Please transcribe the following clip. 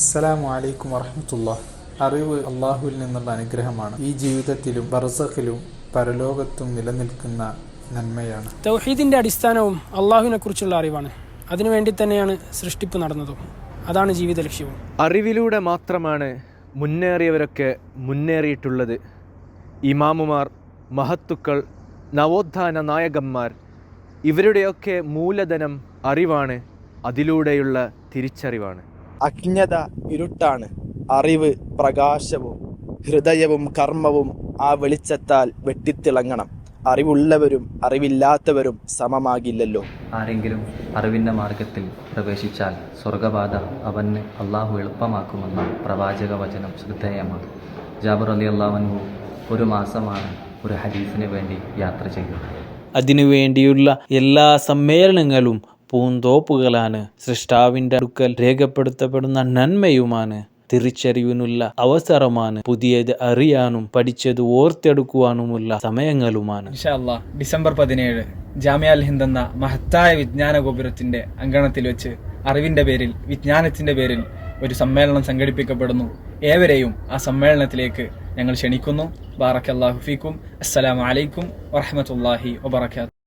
അസ്സലാമു അലൈക്കും വറഹമത്തുള്ള. അറിവ് അള്ളാഹുവിൽ നിന്നുള്ള അനുഗ്രഹമാണ്. ഈ ജീവിതത്തിലും ബർസഖിലും പരലോകത്തും നിലനിൽക്കുന്ന നന്മയാണ്. തൗഹീദിന്റെ അടിസ്ഥാനവും അള്ളാഹുവിനെ കുറിച്ചുള്ള അറിവാണ്. അതിനുവേണ്ടി തന്നെയാണ് സൃഷ്ടിപ്പ് നടന്നതും. അതാണ് ജീവിത ലക്ഷ്യവും അറിവിലൂടെ മാത്രമാണ് മുന്നേറിയവരൊക്കെ മുന്നേറിയിട്ടുള്ളത്. ഇമാമുമാർ മഹത്തുക്കൾ നവോത്ഥാന നായകന്മാർ ഇവരുടെയൊക്കെ മൂലധനം അറിവാണ്. അതിലൂടെയുള്ള തിരിച്ചറിവാണ്. അജ്ഞത ഇരുട്ടാണ് അറിവ് പ്രകാശവും ഹൃദയവും കർമ്മവും ആ വെളിച്ചത്താൽ വെട്ടിത്തിളങ്ങണം. അറിവുള്ളവരും അറിവില്ലാത്തവരും സമമാകില്ലല്ലോ. ആരെങ്കിലും അറിവിന്റെ മാർഗത്തിൽ പ്രവേശിച്ചാൽ സ്വർഗബാധ അവന് അള്ളാഹു എളുപ്പമാക്കുമെന്ന പ്രവാചക വചനം ശ്രദ്ധേയമാണ്. ജാബർ അലി അള്ളാഹു ഒരു മാസമാണ് ഒരു ഹദീസിന് വേണ്ടി യാത്ര ചെയ്തത്. അതിനുവേണ്ടിയുള്ള എല്ലാ സമ്മേളനങ്ങളും പൂന്തോപ്പുകളാണ്. സൃഷ്ടാവിന്റെ അടുക്കൽ രേഖപ്പെടുത്തപ്പെടുന്ന നന്മയുമാണ്. തിരിച്ചറിവിനുള്ള അവസരമാണ്. പുതിയത് അറിയാനും പഠിച്ചത് ഓർത്തെടുക്കുവാനുമുള്ള സമയങ്ങളുമാണ്. ഡിസംബർ പതിനേഴ് ജാമ്യ അൽ ഹിന്ദ് എന്ന മഹത്തായ വിജ്ഞാന ഗോപുരത്തിന്റെ അങ്കണത്തിൽ വെച്ച് അറിവിന്റെ പേരിൽ വിജ്ഞാനത്തിന്റെ പേരിൽ ഒരു സമ്മേളനം സംഘടിപ്പിക്കപ്പെടുന്നു. ഏവരെയും ആ സമ്മേളനത്തിലേക്ക് ഞങ്ങൾ ക്ഷണിക്കുന്നു. ബാറക്കല്ലാഹു ഫീക്കും. അലൈക്കും വറഹമത്തല്ലാഹി വബർക്കാത്തു